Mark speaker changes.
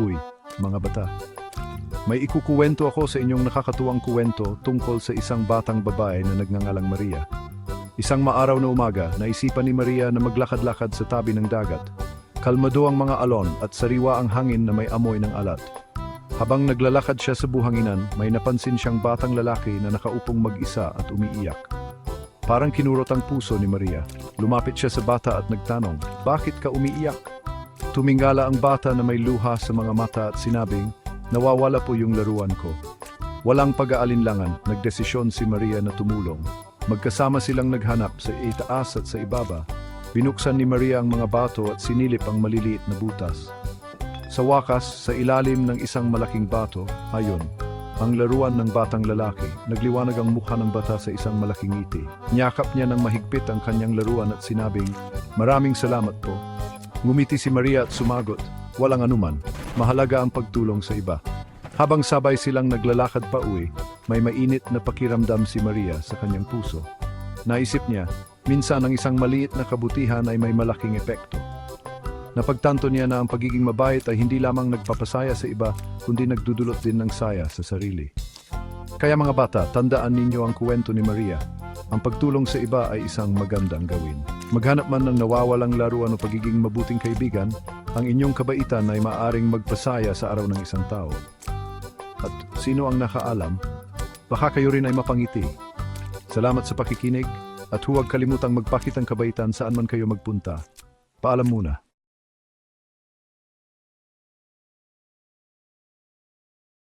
Speaker 1: Uy, mga bata. May ikukuwento ako sa inyong nakakatuwang kuwento tungkol sa isang batang babae na nagngangalang Maria. Isang maaraw na umaga, naisipan ni Maria na maglakad-lakad sa tabi ng dagat. Kalmado ang mga alon at sariwa ang hangin na may amoy ng alat. Habang naglalakad siya sa buhanginan, may napansin siyang batang lalaki na nakaupong mag-isa at umiiyak. Parang kinurot ang puso ni Maria. Lumapit siya sa bata at nagtanong, Bakit ka umiiyak? Tumingala ang bata na may luha sa mga mata at sinabing, Nawawala po yung laruan ko. Walang pag-aalinlangan, nagdesisyon si Maria na tumulong. Magkasama silang naghanap sa itaas at sa ibaba. Binuksan ni Maria ang mga bato at sinilip ang maliliit na butas. Sa wakas, sa ilalim ng isang malaking bato, ayon, ang laruan ng batang lalaki, nagliwanag ang mukha ng bata sa isang malaking ngiti. Niyakap niya ng mahigpit ang kanyang laruan at sinabing, Maraming salamat po. Ngumiti si Maria at sumagot, Walang anuman, mahalaga ang pagtulong sa iba. Habang sabay silang naglalakad pa uwi, may mainit na pakiramdam si Maria sa kanyang puso. Naisip niya, minsan ang isang maliit na kabutihan ay may malaking epekto. Napagtanto niya na ang pagiging mabait ay hindi lamang nagpapasaya sa iba, kundi nagdudulot din ng saya sa sarili. Kaya mga bata, tandaan ninyo ang kuwento ni Maria. Ang pagtulong sa iba ay isang magandang gawin. Maghanap man ng nawawalang laruan o pagiging mabuting kaibigan, ang inyong kabaitan ay maaring magpasaya sa araw ng isang tao. At sino ang nakaalam, baka kayo rin ay mapangiti. Salamat sa pakikinig at huwag kalimutang magpakitang kabaitan saan man kayo magpunta. Paalam muna.